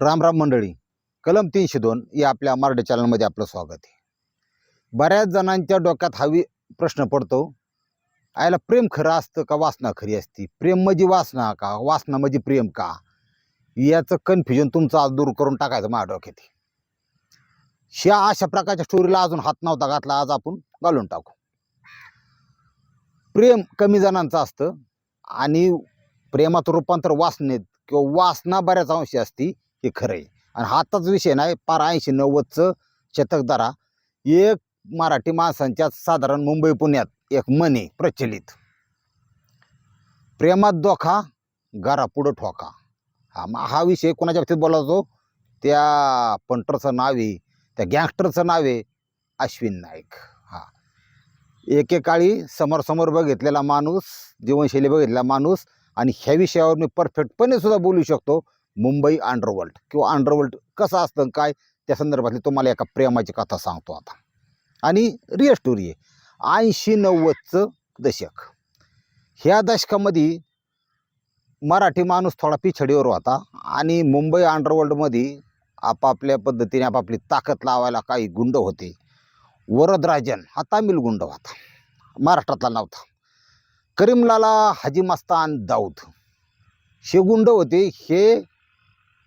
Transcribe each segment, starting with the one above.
राम राम मंडळी कलम तीनशे दोन या आपल्या मराठी चॅनलमध्ये आपलं स्वागत आहे. बऱ्याच जणांच्या डोक्यात हवी प्रश्न पडतो आयला प्रेम खरं असतं का वासना खरी असती? प्रेम म्हणजे वासना का? वासना म्हणजे प्रेम का? याचं कन्फ्युजन तुमचं आज दूर करून टाकायचं माझ्या डोक्यात आहे. ह्या अशा प्रकारच्या स्टोरीला अजून हात नव्हता घातला आज आपण घालून टाकू. प्रेम कमी जणांचं असतं आणि प्रेमाचं रूपांतर वासनेत किंवा वासना बऱ्याच अंशी असती. ते खरं आहे आणि हाताच विषय नाही पार ऐंशी नव्वदचं शतकदारा एक मराठी माणसांच्या साधारण मुंबई पुण्यात एक म्हण प्रचलित. प्रेमात दोखा घरा पुढं ठोका. हा मग हा विषय कोणाच्या बाबतीत बोलावतो त्या पंटरचं नाव आहे त्या गँगस्टरचं नाव आहे अश्विन नाईक. हा. एकेकाळी समोर बघितलेला माणूस जीवनशैली बघितलेला माणूस आणि ह्या विषयावर मी परफेक्टपणे सुद्धा बोलू शकतो. मुंबई अंडरवर्ल्ड किंवा अंडरवर्ल्ड कसं असतं काय? त्या संदर्भातली तुम्हाला एका प्रेमाची कथा सांगतो आता. आणि रिअल स्टोरी आहे. ऐंशी नव्वदचं दशक. ह्या दशकामध्ये मराठी माणूस थोडा पिछडीवर होता आणि मुंबई अंडरवर्ल्डमध्ये आपापल्या पद्धतीने आपापली ताकद लावायला काही गुंड होते. वरदराजन हा तामिळ गुंड होता. महाराष्ट्रातला नव्हता. करीमलाला हाजी मस्तान दाऊद. हे गुंड होते. हे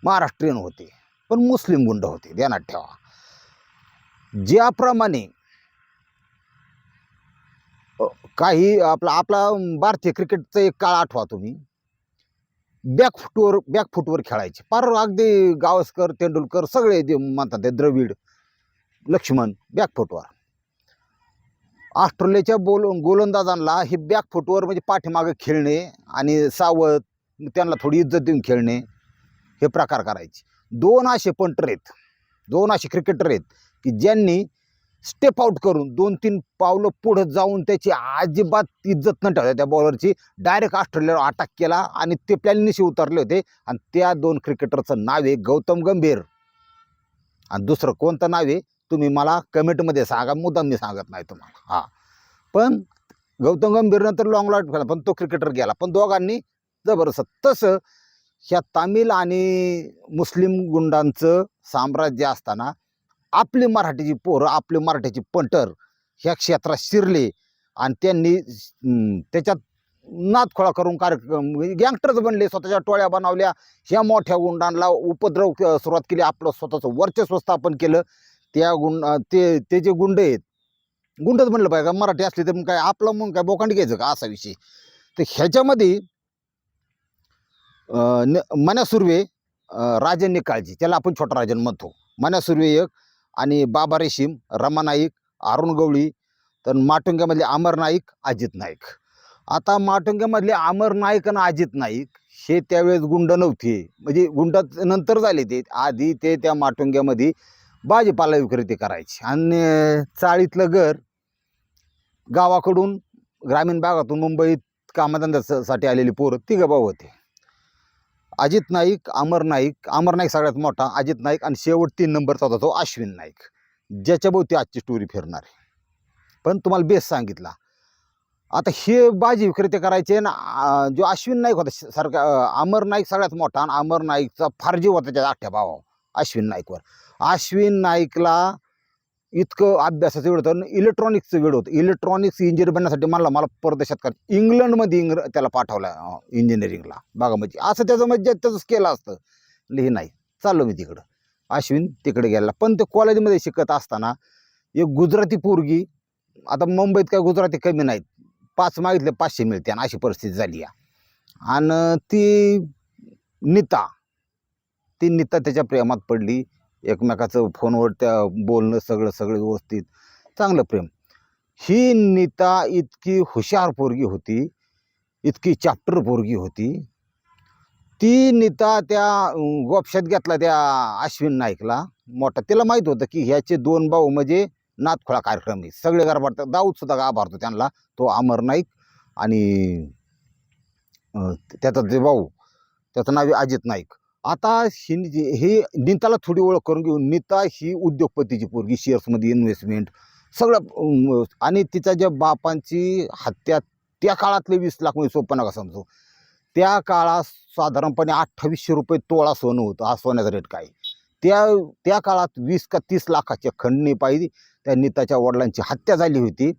महाराष्ट्रीयन होते पण मुस्लिम गुंड होते ध्यानात ठेवा. ज्याप्रमाणे काही आपला आपला भारतीय क्रिकेटचा एक काळ आठवा तुम्ही. बॅकफुटवर बॅकफुटवर खेळायचे. पार अगदी गावस्कर तेंडुलकर सगळे जे म्हणतात ते द्रविड लक्ष्मण बॅकफुटवर. ऑस्ट्रेलियाच्या बोल गोलंदाजांना हे बॅकफुटवर म्हणजे पाठीमागं खेळणे आणि सावध त्यांना थोडी इज्जत देऊन खेळणे. हे प्रकार करायचे. दोन असे पंटर आहेत. दोन असे क्रिकेटर आहेत की ज्यांनी स्टेप आउट करून दोन तीन पावलं पुढं जाऊन त्याची अजिबात इज्जत न ठेवता त्या बॉलरची डायरेक्ट ऑस्ट्रेलियावर अटॅक केला आणि ते प्लॅनिशी उतरले होते. आणि त्या दोन क्रिकेटरचं नाव आहे गौतम गंभीर. आणि दुसरं कोणतं नाव आहे? तुम्ही मला कमेंटमध्ये सांगा मुद्दाम मी सांगत नाही तुम्हाला. हां. पण गौतम गंभीर नंतर लॉंग लॉट केला पण तो क्रिकेटर गेला. पण दोघांनी जबरदस्त. तसं ह्या तामिळ आणि मुस्लिम गुंडांचं साम्राज्य असताना आपली मराठीची पोरं आपली मराठीची पंटर ह्या क्षेत्रात शिरले आणि त्यांनी त्याच्यात नादखोळा करून कार्यक्रम म्हणजे गँगस्टर्स बनले स्वतःच्या टोळ्या बनवल्या. ह्या मोठ्या गुंडांना उपद्रव सुरुवात केली. आपलं स्वतःचं वर्चस्व स्थापन केलं. त्या गुंड ते ते जे गुंड आहेत गुंडच म्हणलं पाहिजे. का मराठी असली तर मग काय आपलं मग काय बोकांड घ्यायचं का? असा विषय. तर ह्याच्यामध्ये न- मन्या सुर्वे राजन निकाळजी त्याला आपण छोटा राजन म्हणतो. मन्या सुर्वे एक आणि बाबा रेशीम रमा नाईक अरुण गवळी तर माटुंग्यामधले अमर नाईक अजित नाईक. आता माटुंग्यामधले अमर नाईक आणि अजित नाईक हे त्यावेळेस गुंड नव्हते. म्हणजे गुंड नंतर झाले ते. आधी ते त्या माटुंग्यामध्ये भाजीपाला विक्रेते करायचे. आणि चाळीतलं घर गावाकडून ग्रामीण भागातून मुंबईत कामधंद्यासाठी आलेली पोरं तिघं भाऊ होते. अजित नाईक अमर नाईक अमर नाईक सगळ्यात मोठा अजित नाईक आणि शेवट तीन नंबरचा होता तो अश्विन नाईक. ज्याच्याभोवती आजची स्टोरी फिरणार आहे. पण तुम्हाला बेस सांगितला. आता हे बाजी विक्रेते करायचे ना जो अश्विन नाईक होता श- सारखा अमर नाईक सगळ्यात मोठा आणि अमर नाईकचा फार जीव होता त्याच्या आठ्या भावा अश्विन नाईकवर. अश्विन नाईकला इतकं अभ्यासाचं वेळ होतं इलेक्ट्रॉनिक्सचं वेळ होतं. इलेक्ट्रॉनिक्स इंजिनियर बनण्यासाठी मला मला परदेशात कर इंग्लंडमध्ये इंग्र त्याला पाठवला इंजिनिअरिंगला बघा म्हणजे असं त्याचं म्हणजे त्याचं स्केल असतं. हे नाही. चाललो मी तिकडं. अश्विन तिकडे गेला. पण ते कॉलेजमध्ये शिकत असताना एक गुजराती पोरगी आता मुंबईत काय गुजराती कमी नाहीत. पाच मागितले पाचशे मिळते आणि अशी परिस्थिती झाली आहे आणि ती नीता ती नीता त्याच्या प्रेमात पडली. एकमेकाचं फोनवर त्या बोलणं सगळं सगळं व्यवस्थित चांगलं प्रेम. ही नीता इतकी हुशार पोरगी होती इतकी चॅप्टर पोरगी होती. ती नीता त्या गोपशात घेतला त्या अश्विन नाईकला. मोठा त्याला माहीत होतं की ह्याचे दोन भाऊ म्हणजे नाथखोळा कार्यक्रम आहे. सगळे गारभारतात दाऊदसुद्धा गाभारतो त्यांना. तो अमर नाईक आणि त्याचा जे भाऊ त्याचं नाव आहे अजित नाईक. आता ही हे नीताला थोडी ओळख करून घेऊन नीता ही उद्योगपतीची पोरगी शेअर्समध्ये इन्व्हेस्टमेंट सगळं आणि तिच्या ज्या बापांची हत्या त्या काळातले वीस लाख म्हणजे सोपं नका समजू. त्या काळात साधारणपणे अठ्ठावीसशे रुपये तोळा सोनं होतं हा सोन्याचा रेट काय? त्या त्या काळात वीस का तीस लाखाच्या खंडणी पाहिजे त्या नीताच्या वडिलांची हत्या झाली होती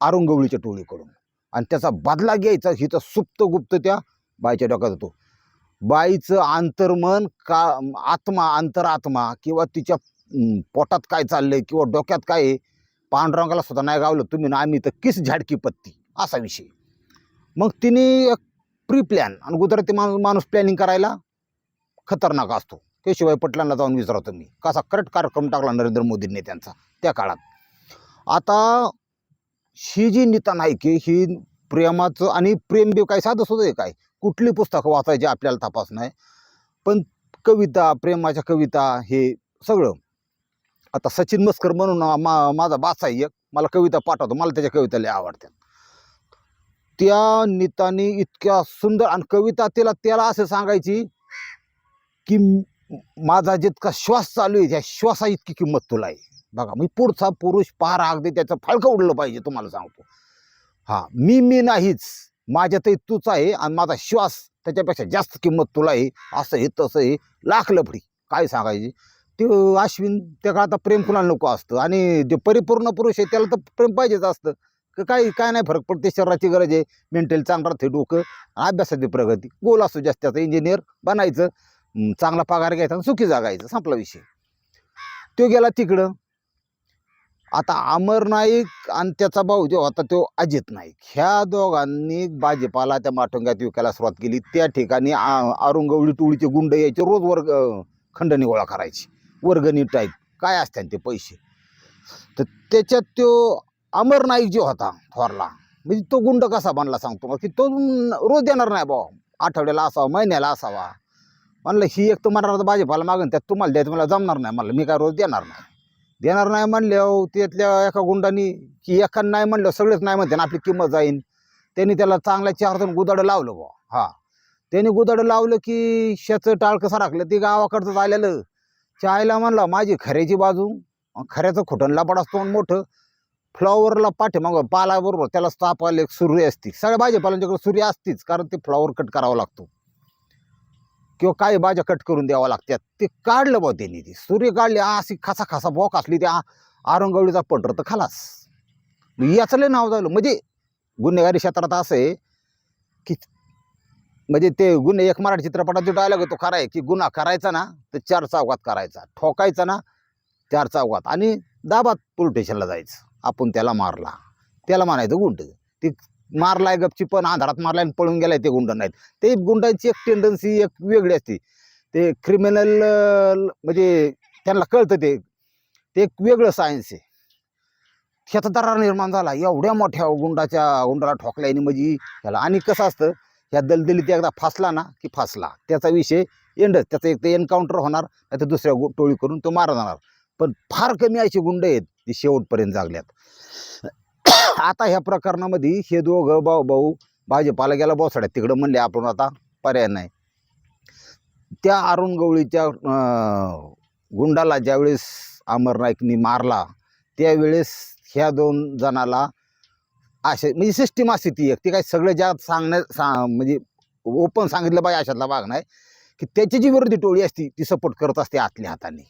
आरुंगवळीच्या टोळीकडून. आणि त्याचा बदला घ्यायचा हिचा सुप्त गुप्त त्या बाईच्या डोक्यात होतो. बाईचं अंतर्मन का आत्मा अंतरात्मा किंवा तिच्या पोटात काय चाललंय किंवा डोक्यात काय आहे पांडुरंगाला सुद्धा नाही गावलं तुम्ही ना आम्ही तर किस झाडकी पत्ती असा विषय. मग तिने एक प्री प्लॅन आणि गुजराती माणूस माणूस प्लॅनिंग करायला खतरनाक असतो. केशिवाय पटलांना जाऊन विचारतो मी कसा करेक्ट कार्यक्रम टाकला नरेंद्र मोदींनी त्यांचा त्या काळात. आता ही जी नीता नाईक ही प्रेमाचं आणि प्रेम बी काय साधं सुद्धा आहे काय? कुठली पुस्तकं वाचायची आपल्याला तपासणं आहे पण कविता प्रेमाच्या कविता हे सगळं. आता सचिन मस्कर म्हणून मा माझा बाचा आहे एक. मला कविता पाठवतो. मला त्याच्या कविता लय आवडतात. त्या निताने इतक्या सुंदर आणि कविता तिला त्याला असं सांगायची की माझा जितका श्वास चालू आहे त्या श्वासा इतकी किंमत तुला आहे. बघा मी पुढचा पुरुष पार अगदी त्याचं फाळकं उडलं पाहिजे तुम्हाला सांगतो. हां मी मी नाहीच. माझ्यातही तूच आहे आणि माझा श्वास त्याच्यापेक्षा जास्त किंमत तुला आहे असं हे तसं हे लाख लफडी काय सांगायची? ते अश्विन त्या काळात प्रेम कुणाला नको असतं? आणि जे परिपूर्ण पुरुष आहे त्याला तर प्रेम पाहिजेच असतं. क- काय काय नाही फरक पडते शरीराची गरज आहे मेंटल चांगलं राहते डोकं अभ्यासाची प्रगती. गोल असतो जास्त त्याचा इंजिनियर बनायचं चांगला पगार घ्यायचा आणि सुखी जागायचं संपला विषय. तो गेला तिकडं. आता अमर नाईक आणि त्याचा भाऊ जो होता तो अजित नाईक. ह्या दोघांनी भाजीपाला त्या माटुंग्यात विकायला सुरुवात केली. त्या ठिकाणी आ- टोळीचे गुंड यायचे रोज वर्ग खंडणी गोळा करायची. वर्गणी टाईप काय असतात ते पैसे? तर त्याच्यात तो अमर नाईक जो होता थोरला म्हणजे तो गुंड कसा बनला सांगतो मग की तो रोज देणार नाही भाऊ. आठवड्याला असावा महिन्याला असावा. म्हणलं ही एक तुम्हाला भाजीपाला मागून त्यात तुम्हाला द्यायचं मला जमणार नाही. म्हणलं मी काय रोज देणार नाही. देणार नाही म्हणल्यावर त्यातल्या एका गुंडानी की एका नाही म्हणलं सगळेच नाही म्हणते ना आपली किंमत जाईन. त्यांनी त्याला चांगल्या चार गुदाडं लावलं बुवा. हा. त्यांनी गुदाडं लावलं की शेचं टाळकं सारखलं. ते गावाकडचं आलेलं चायला म्हणलं माझी खऱ्याची बाजू. खऱ्याचं खोटण लापड असतो मोठं. फ्लॉवरला पाठीमागं पालाबरोबर त्याला तापायला एक सुरी असते. सगळ्या भाजीपाल्यांच्याकडे सुरी असतीच. कारण ते फ्लॉवर कट करावा लागतो. किंवा काही भाज्या कट करून द्यावं लागतात ते काढलं बा त्यांनी ती. सूर्य काढली अशी खासा खासा बॉक असली त्या आरंगवळीचा पटर तर खालास. याचं नाव झालं. म्हणजे गुन्हेगारी क्षेत्रात असं आहे की म्हणजे ते गुन्हे एक मराठी चित्रपटात जो डायलॉग तो खरा आहे की गुन्हा करायचा ना तर चार चौकात करायचा. ठोकायचा ना चार चौकात आणि दाबात पोलीस स्टेशनला जायचं. आपण त्याला मारला. त्याला मारायचं गुंड. ते मारलाय गपची पण अंधारात मारलाय आणि पळून गेलाय ते गुंड नाहीत ते गुंडांची एक टेंडन्सी एक वेगळी असते. ते क्रिमिनल म्हणजे त्यांना कळतं ते. ते एक वेगळं सायन्स आहे. ह्याचा दरार निर्माण झाला. एवढ्या मोठ्या गुंडाच्या गुंडाला ठोकल्याने म्हणजे ह्याला. आणि कसं असतं ह्या दलदलीत एकदा फासला ना की फासला. त्याचा विषय एंडच त्याचा एक तर एन्काउंटर होणार नाही तर दुसऱ्या गु- टोळी करून तो मारा जाणार पण फार कमी अशी गुंड आहेत ती शेवटपर्यंत जागल्यात. आता ह्या प्रकरणामध्ये हे दोघं भाऊ भाऊ भाजपाला गेला बोसाड्यात तिकडं म्हणले आपण आता पर्याय नाही. त्या अरुण गवळीच्या गुंडाला ज्यावेळेस अमर नाईकनी मारला त्यावेळेस ह्या दोन जणाला असे म्हणजे सिस्टीम असते ती एक. ती काय सगळं ज्या सांगण्या सा म्हणजे ओपन सांगितलं पाहिजे अशातला भाग नाही. की त्याची जी विरोधी टोळी असती ती सपोर्ट करत असते आतल्या हाताने.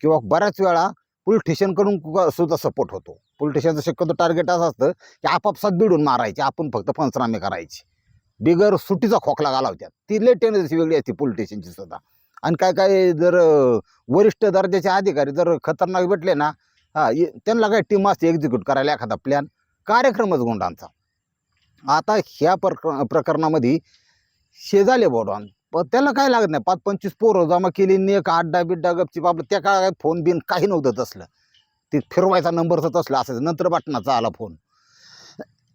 किंवा बऱ्याच वेळा पोलीस स्टेशनकडून सुद्धा सपोर्ट होतो. पोलिटिशियनचं शक्यतो टार्गेट असं असतं की आपापसात बिडून मारायचे. आपण फक्त पंचनामे करायचे. बिगर सुट्टीचा खोकला घालावत्यात. ती लेट टेंडन्सी वेगळी असते पोलिटिशियनची सुद्धा. आणि काय काय जर वरिष्ठ दर्जाचे अधिकारी जर खतरनाक भेटले ना हा ये- त्यांना काय टीम असते एक्झिक्यूट करायला एखादा प्लॅन कार्यक्रमच गुंडांचा. आता ह्या प्रक प्रकरणामध्ये शेजाले बोडवान पण त्याला काय लागत नाही. पाच पंचवीस पोरं जमा केली नेक आड्डा बिड्डा गपची आपलं त्या काळात फोन बिन काही नव्हतं तसलं. ते फिरवायचा नंबरचं असला असायचा. नंतर बटनाचा आला फोन.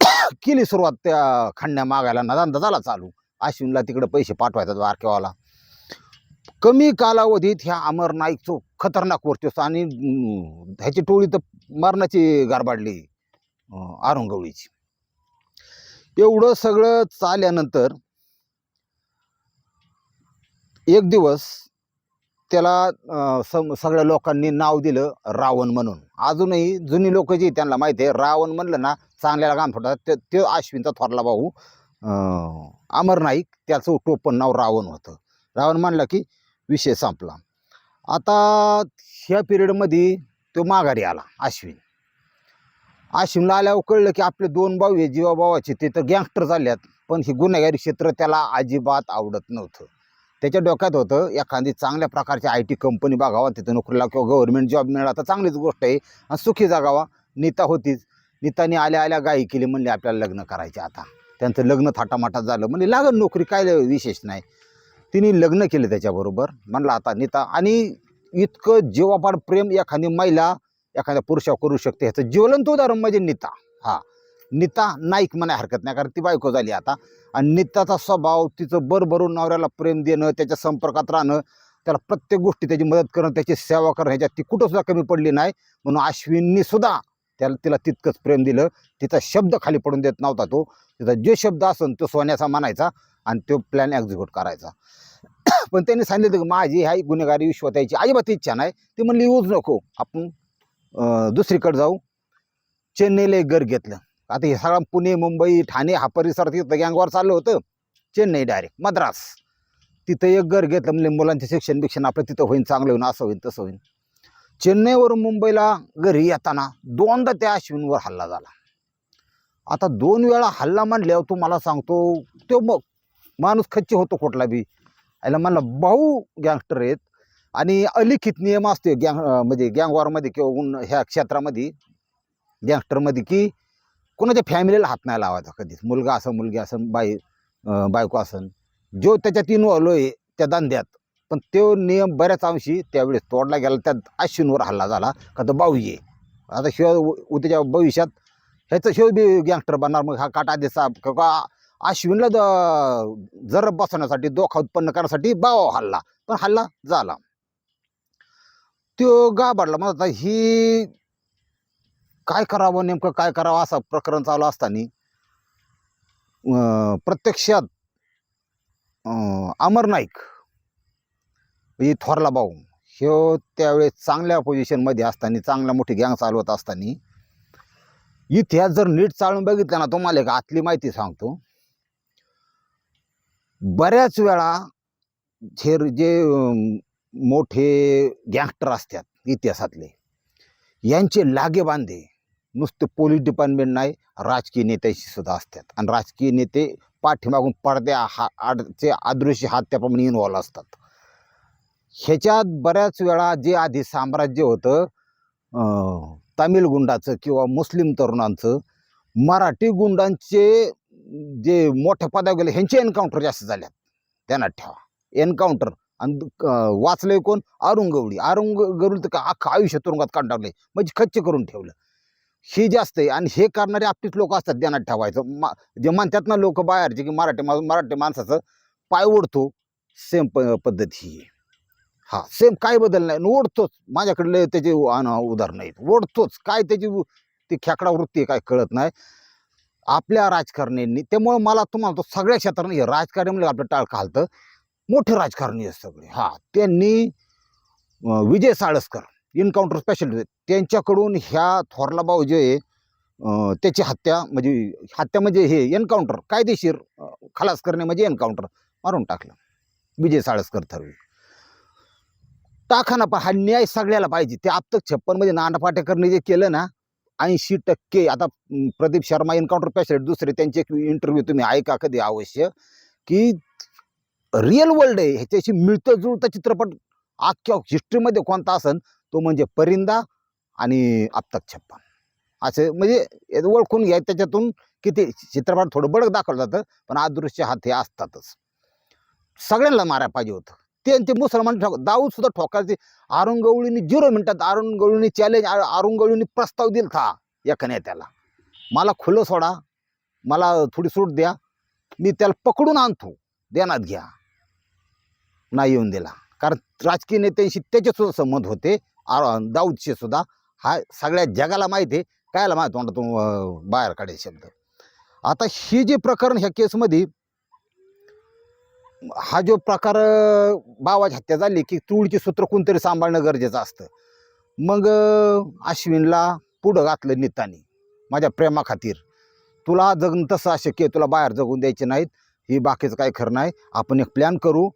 केली सुरुवात त्या खंड्या मागायला. नदांदा झाला चालू. अश्विनला तिकडे पैसे पाठवायचा बारकेवाला कमी कालावधीत ह्या अमर नाईकचं खतरनाक वर्चस्व आणि ह्याची टोळी तर मरणाची गारबाडली आरंगवळीची आरुंगवळीची एवढं सगळं चालल्यानंतर एक दिवस त्याला सम सगळ्या लोकांनी नाव दिलं रावण म्हणून. अजूनही जुनी लोक जी त्यांना माहिती आहे रावण म्हणलं ना चांगल्याला गाम फोडतात. ते तो अश्विनचा थोरला भाऊ अमर नाईक त्याचं टोपण नाव रावण होतं. रावण म्हणलं की विषय संपला. आता ह्या पिरियडमध्ये तो माघारी आला अश्विन. अश्विनला आल्यावर कळलं की आपले दोन भाऊ आहे जीवा भावाचे ते तर गँगस्टर झाल्यात पण हे गुन्हेगारी क्षेत्र त्याला अजिबात आवडत नव्हतं. त्याच्या डोक्यात होतं एखादी चांगल्या प्रकारची आय टी कंपनी बघावा तिथं नोकरीला किंवा गव्हर्नमेंट जॉब मिळाला तर चांगलीच गोष्ट आहे. आणि सुखी जागावा. नीता होतीच. नीताने आल्या आल्या गाई केली म्हणले आपल्याला लग्न करायचे आता. त्यांचं लग्न थाटामाटात झालं. म्हणजे लागल नोकरी काय विशेष नाही. तिने लग्न केलं त्याच्याबरोबर. म्हणलं आता नीता. आणि इतकं जीवापाड प्रेम एखादी महिला एखाद्या पुरुषावर करू शकते ह्याचं ज्वलंत उदाहरण म्हणजे नीता. हा. नीता नाईक म्हणाय हरकत नाही कारण ती बायको झाली आता. आणि नीताचा स्वभाव तिचं बरभरून नवऱ्याला प्रेम देणं त्याच्या संपर्कात राहणं त्याला प्रत्येक गोष्टी त्याची मदत करणं त्याची सेवा करणं ह्याच्यात ती कुठंसुद्धा कमी पडली नाही. म्हणून अश्विननी सुद्धा त्याला तिला तितकंच प्रेम दिलं. तिचा शब्द खाली पडून देत नव्हता तो. तिचा जे शब्द असन तो सोन्याचा मानायचा आणि तो प्लॅन एक्झिक्यूट करायचा. पण त्यांनी सांगितलं की माझी ह्या गुन्हेगारी विश्वात यायची अजिबात इच्छा नाही. ती म्हणली येऊच नको. आपण दुसरीकडे जाऊ. चेन्नईला एक घर घेतलं. आता हे सगळं पुणे मुंबई ठाणे हा परिसर तिथं गँगवर चाललं होतं. चेन्नई डायरेक्ट मद्रास. तिथं एक घर घेतलं म्हणजे मुलांचे शिक्षण बिक्षण आपलं तिथं होईन चांगलं होईन असं होईन तसं होईन. चेन्नईवरून मुंबईला घरी येताना दोनदा त्या अश्विनवर हल्ला झाला. आता दोन वेळा हल्ला म्हणल्यावर तुम्हाला सांगतो तो मग माणूस खच्ची होतो कुठला बी. याला म्हणलं भाऊ गँगस्टर आहेत. आणि अलिखित नियम असतो गँग म्हणजे गँगवॉरमध्ये किंवा ह्या क्षेत्रामध्ये गँगस्टरमध्ये की कोणाच्या फॅमिलीला हात नाही लावायचा कधीच. मुलगा असं मुलगी असं बाई बायको असन जो त्याच्यात इन्व्हॉल्व आहे त्या दांद्यात पण तो नियम बऱ्याच अंशी त्यावेळेस तोडला गेला. त्यात अश्विनवर हल्ला झाला का तो बाऊ ये. आता शिव उद्याच्या भविष्यात ह्याचं शिव बी गँगस्टर बनणार. मग हा काटा दिसा का अश्विनला जर बसवण्यासाठी दोखा उत्पन्न करण्यासाठी बाव हल्ला. पण हल्ला झाला. तो गाभाडला मग आता ही काय करावं नेमकं काय करावं असं प्रकरण चालू असताना प्रत्यक्षात अमर नाईक म्हणजे थोरला भाऊ हे त्यावेळेस चांगल्या पोझिशनमध्ये असताना चांगल्या मोठी गँग चालवत असताना इतिहास जर नीट चालून बघितला ना तुम्हाला एक आतली माहिती सांगतो. बऱ्याच वेळा जे जे मोठे गँगस्टर असतात इतिहासातले यांचे लागे बांधे नुसते पोलीस डिपार्टमेंट नाही राजकीय नेत्याशी सुद्धा असतात. आणि राजकीय नेते पाठीमागून पडद्या हा आडचे आदृश्य हात त्याप्रमाणे इन्व्हॉल्व असतात. ह्याच्यात बऱ्याच वेळा जे आधी साम्राज्य होतं तामिळ गुंडाचं किंवा मुस्लिम तरुणांचं मराठी गुंडांचे जे मोठ्या पदावर गेले ह्यांचे एन्काउंटर जास्त झाल्यात. त्यांना ठेवा. एन्काउंटर आणि वाचलंय कोण? अरुंगवडी अरुंगवडी तर का अख्खं आयुष्य तुरुंगात काढून म्हणजे खच्च करून ठेवलं. हे जास्त आहे आणि हे करणारे आपलीच लोक असतात ध्यानात ठेवायचं. मा जे म्हणतात ना लोक बाहेरचे की मराठी मा मराठी माणसाचं पाय ओढतो सेम प पद्धत ही आहे. हा सेम काय बदल नाही. आणि ओढतोच. माझ्याकडले त्याचे अन- उदाहरणं आहेत. ओढतोच. काय त्याची ती खेकडा वृत्ती आहे काय कळत नाही. आपल्या राजकारण्यांनी त्यामुळं मला तुम्हाला तो सगळ्या क्षेत्राने हे राजकारण म्हणजे आपलं टाळ खालतं. मोठे राजकारणी आहेत सगळे. हां त्यांनी विजय साळसकर इन्काउंटर आहेत त्यांच्याकडून ह्या थोरला भाऊ जे आहे, त्याची हत्या म्हणजे हत्या म्हणजे हे एन्काउंटर कायदेशीर खलास करणे म्हणजे एन्काउंटर मारून टाकलं. विजय साळसकर थरवी टाका ना पण हा न्याय सगळ्याला पाहिजे. ते आपतक छप्पन म्हणजे नाना पाटेकरने जे केलं ना ऐंशी टक्के आता प्रदीप शर्मा एन्काउंटर स्पेशलिस्ट दुसरे त्यांचे इंटरव्ह्यू तुम्ही ऐका कधी अवश्य की रिअल वर्ल्ड आहे ह्याच्याशी मिळतं जुळतं चित्रपट अख्ख्या हिस्ट्रीमध्ये कोणता असन तो म्हणजे परिंदा आणि आपतक छप्पन. असे म्हणजे ओळखून घ्या त्याच्यातून किती चित्रपट थोडं बडक दाखवलं जातं पण अदृश्य हात हे असतातच. सगळ्यांना मारायला पाहिजे होतं. त्यांचे मुसलमान ठोक दाऊद सुद्धा ठोकायचे आरुंगवळीने झिरो मिनिटात आरुंगवळीने चॅलेंज आरुंगवळीने प्रस्ताव दिलता एका नेत्याला. मला खुलं सोडा मला थोडी सूट द्या मी त्याला पकडून आणतो देण्यात घ्या. नाही येऊन दिला. कारण राजकीय नेत्यांशी त्याचे सुद्धा संबंध होते आ- दाऊदशी सुद्धा हा सगळ्या जगाला माहिती आहे. कायला माहिती तोंडातून तू बाहेर काढे शब्द. आता ही जे प्रकरण ह्या केसमध्ये हा जो प्रकार बावाची हत्या झाली की तुळची सूत्र कोणतरी सांभाळणं गरजेचं असतं. मग अश्विनला पुढं घातलं नितानी माझ्या प्रेमाखातीर. तुला जगणं तसं अशक्य तुला बाहेर जगून द्यायचे नाहीत. ही बाकीचं काय खरं नाही. आपण एक प्लॅन करू.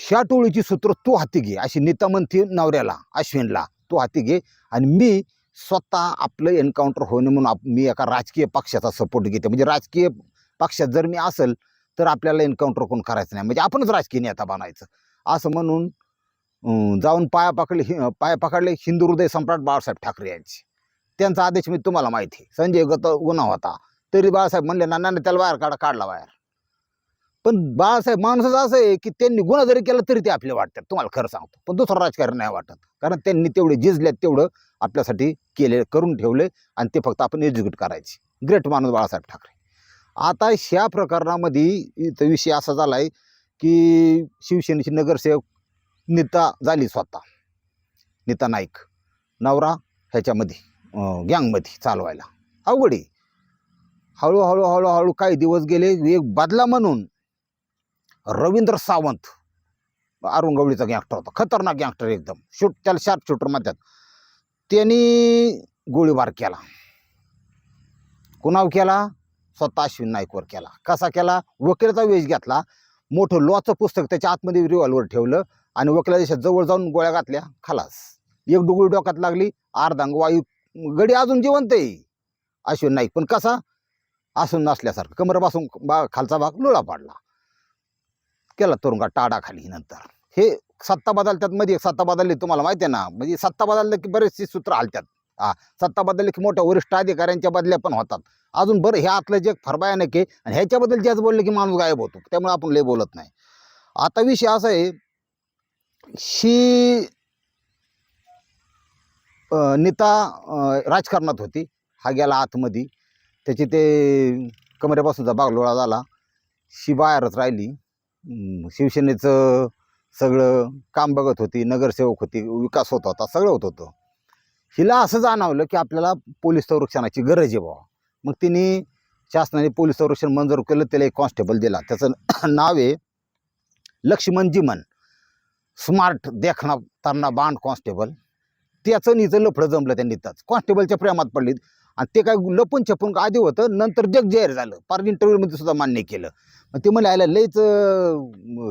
ह्या टोळीची सूत्र तू हाती घे अशी नीता म्हणते नवऱ्याला अश्विनला तू हाती घे. आणि मी स्वतः आपलं एन्काउंटर होणे म्हणून आप मी एका राजकीय पक्षाचा सपोर्ट घेते. म्हणजे राजकीय पक्षात जर मी असेल तर आपल्याला एन्काउंटर कोण करायचं नाही. म्हणजे आपणच राजकीय नेता बनायचं. असं म्हणून जाऊन पाया पकडले हि- पाया पकडले हिंदू हृदय सम्राट बाळासाहेब ठाकरे यांचे. त्यांचा आदेश मी तुम्हाला माहिती आहे. संजय गत गुन्हा होता. तरी बाळासाहेब म्हणले ना नाही त्याला बाहेर काढा काढला बाहेर. पण बाळासाहेब माणूसच असं आहे की त्यांनी गुन्हा जरी केला तरी ते आपले वाटतात. तुम्हाला खरं सांगतो. पण दुसरं राजकारण नाही वाटत. कारण त्यांनी तेवढे जिजल्यात तेवढं आपल्यासाठी केले करून ठेवले आणि ते फक्त आपण एक्झिक्यूट करायचे. ग्रेट माणूस बाळासाहेब ठाकरे. आता ह्या प्रकरणामध्ये इथं विषय असा झाला आहे की शिवसेनेची नगरसेवक नीता झाली स्वतः. नीता नाईक. नवरा ह्याच्यामध्ये गँगमध्ये चालवायला. अवघड आहे. हळूहळू हळूहळू काही दिवस गेले एक बदला म्हणून रवींद्र सावंत. अरुण गवळीचा गँगस्टर होता. खतरनाक गँगस्टर एकदम. शूट त्याला शार्प शूटर म्हणतात. त्यांनी गोळीबार केला. कुणाव केला? स्वतः अश्विन नाईकवर केला. कसा केला? वकिलाचा वेश घेतला. मोठं लॉचं पुस्तक त्याच्या आतमध्ये रिव्हॉल्वर ठेवलं आणि वकिलाच्या जवळ जाऊन गोळ्या घातल्या. खालास. एक डुगळी डोक्यात लागली. अर्धांग वायू गडी अजून जिवंत आहे. अश्विन नाईक. पण कसा? असून नसल्यासारखं. कमरपासून बा खालचा भाग लोळा पाडला. केला तुरुंगा टाडा खाली नंतर. हे सत्ता बदलतात मध्ये एक सत्ता बदलली तुम्हाला माहिती आहे ना? म्हणजे सत्ता बदललं की बरेचसे सूत्र आलतात. हा सत्ता बदलली की मोठ्या वरिष्ठ अधिकाऱ्यांच्या बदल्या पण होतात. अजून बरं हे आतलं जग फार भयानक आहे आणि ह्याच्याबद्दल ज्याच बोललं की माणूस गायब होतो त्यामुळे आपण लय बोलत नाही. आता विषय असा आहे शी नेता राजकारणात होती. हा गेला आतमध्ये. त्याची ते कमरेपासूनचा भाग लोळा झाला. शी बाहेरच राहिली. शिवसेनेचं सगळं काम बघत होती नगरसेवक होती विकास होत होता सगळं होत होतं. हिला असं जाणवलं की आपल्याला पोलीस संरक्षणाची गरज आहे बाबा मग तिने शासनाने पोलीस संरक्षण मंजूर केलं त्याला एक कॉन्स्टेबल दिला. त्याचं नाव आहे लक्ष्मण जिमन. स्मार्ट देखणा तरणा बांड कॉन्स्टेबल. त्याचं निचं लफडं जमलं त्यांनी त्याच कॉन्स्टेबलच्या प्रेमात पडलीत. आणि ते काय लपून छपून आधी होतं नंतर जग जाहीर झालं. पार इंटरव्ह्यूमध्ये सुद्धा मान्य केलं. मग ते म्हणले आयला लईच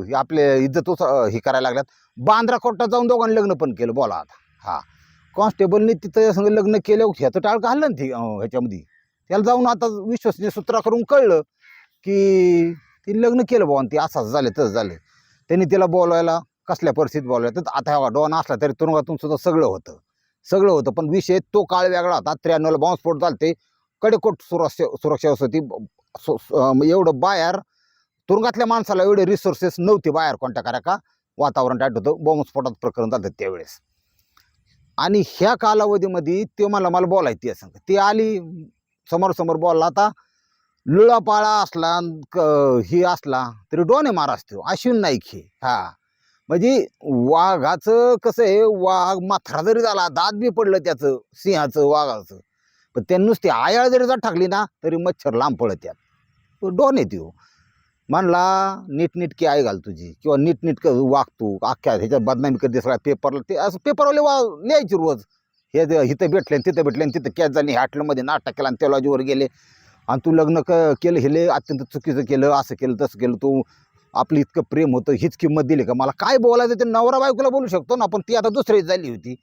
हे आपले इज्जत हे करायला लागल्यात. बांद्रा कोर्टात जाऊन दोघांनी लग्न पण केलं बोला आता. हा. कॉन्स्टेबलने तिथं संग लग्न केलं ह्याचं टाळ घाललं ना ते ह्याच्यामध्ये. त्याला जाऊन आता विश्वसनीय सूत्रा करून कळलं की तिने लग्न केलं बुवा आणि ते असंच झालं तसं झालं. त्यांनी तिला बोलवायला कसल्या परिस्थितीत बोलवायला तर आता हा डॉन असला तरी तुरुंगातून सुद्धा सगळं होतं. सगळं होतं. पण विषय तो काळ वेगळा होता. त्र्याण्णवला बॉम्बस्फोट झालते. कडेकोट सुरक्षा सुरक्षा होती. सो- एवढं बाहेर तुरुंगातल्या माणसाला एवढे रिसोर्सेस नव्हते बाहेर कोणत्या करा का वातावरण टाईट होतं. बॉम्बस्फोटात प्रकरण झालं त्यावेळेस. आणि ह्या कालावधीमध्ये ते मला मला बोलायची असं ती आली समोर समोर बोलला आता लुळापाळा असला क- ही असला तरी डोने मार असतो. अश्विन नाईक हे. हा. म्हणजे वाघाचं कसं आहे वाघ माथरा जरी झाला दात बी पडलं त्याचं सिंहाचं वाघाचं. पण त्या नुसती आयाळ जरी जात टाकली ना तरी मच्छर लांब पडत त्यात. डोन येते हो म्हणला नीटनीटकी आई घाल तुझी. किंवा नीटनीटक वाग तू अख्ख्या ह्याच्यात बदनामी करते सगळ्या पेपरला. ते असं पेपरवाले वा लिहायचे रोज. हे इथं भेटले आणि तिथं भेटले आणि तिथं कॅच झाली हॅटलमध्ये नाटक केला आणि तेलॉजीवर गेले. आणि तू लग्न क केलं हे अत्यंत चुकीचं केलं असं केलं तसं केलं तू आपलं इतकं प्रेम होतं हीच किंमत दिली का? मला काय बोलायचं ते नवरा बायकोला बोलू शकतो ना पण ती आता दुसरीच झाली होती.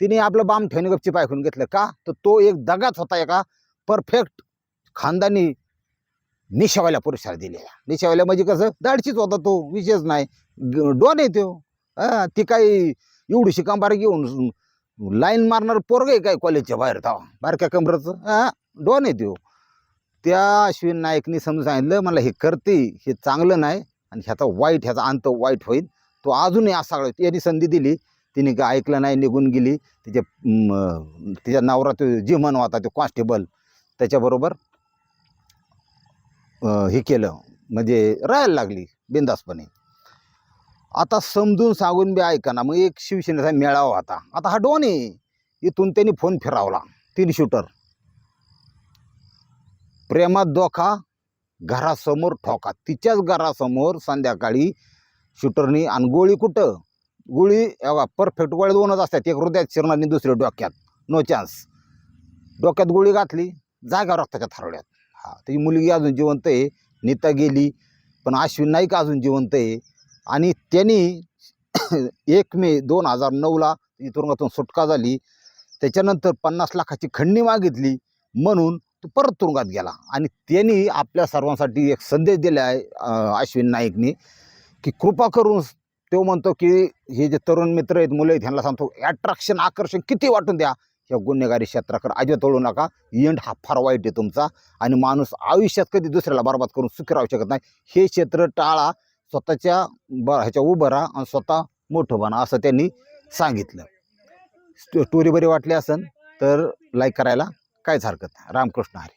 तिने आपलं बाम ठेवणे गपची पायखून घेतलं का? तर तो एक दगाच होता एका परफेक्ट खानदानी निशावाल्या पुरुषाला दिलेला. निशावाल्या म्हणजे कसं? दाडशीच होता तो विशेष नाही. डोन आहे तो. ती काही एवढी शिकांबार घेऊन लाईन मारणार पोरग आहे काय कॉलेजच्या बाहेर धावा बारक्या कमरचं. हा डोन आहे त्या अश्विन नाईकनी समजून सांगितलं मला हे करते हे चांगलं नाही. आणि ह्याचा वाईट ह्याचा अंत वाईट होईल. तो अजूनही असा यांनी संधी दिली. तिने काय ऐकलं नाही निघून गेली. तिच्या तिच्या नवरा तो जिमन होता तो कॉन्स्टेबल. त्याच्याबरोबर हे केलं. म्हणजे राहायला लागली बिंदासपणे आता समजून सांगून बी ऐका ना मग एक शिवसेनेचा मेळावा होता. आता हा डोन आहे इथून त्यांनी फोन फिरावला. तीन शूटर. प्रेमात दोखा घरासमोर ठोका. तिच्याच घरासमोर संध्याकाळी शूटरनी आणि गोळी कुठं? गोळी बघा परफेक्ट गोळ्या दोनच असतात. एक हृदयात शिरणार आणि दुसरी डोक्यात. नो चान्स डोक्यात गोळी घातली जागा रक्ताच्या थारोळ्यात हा त्याची मुलगी अजून जिवंत आहे. नीता गेली पण अश्विन नाईक अजून जिवंत आहे. आणि त्यांनी एक मे दोन हजार नऊला तुरुंगातून सुटका झाली. त्याच्यानंतर पन्नास लाखाची खंडणी मागितली. म्हणून तो परत तुरुंगात गेला. आणि त्यांनी आपल्या सर्वांसाठी एक संदेश दिला आहे अश्विन नाईकनी की कृपा करून तो म्हणतो की हे जे तरुण मित्र आहेत मुलं आहेत ह्यांना सांगतो ॲट्रॅक्शन आकर्षण किती वाटून द्या. ह्या गुन्हेगारी क्षेत्राकडे अजिबात तोडू नका. एंड हा फार वाईट आहे तुमचा. आणि माणूस आयुष्यात कधी दुसऱ्याला बरबाद करून सुखी राहू शकत नाही. हे क्षेत्र टाळा स्वतःच्या ब ह्याच्या उभं राहा आणि स्वतः मोठं बना असं त्यांनी सांगितलं. स्टो स्टोरी बरी वाटली असेल तर लाईक करायला. काहीच हरकत नाही. रामकृष्ण हरी.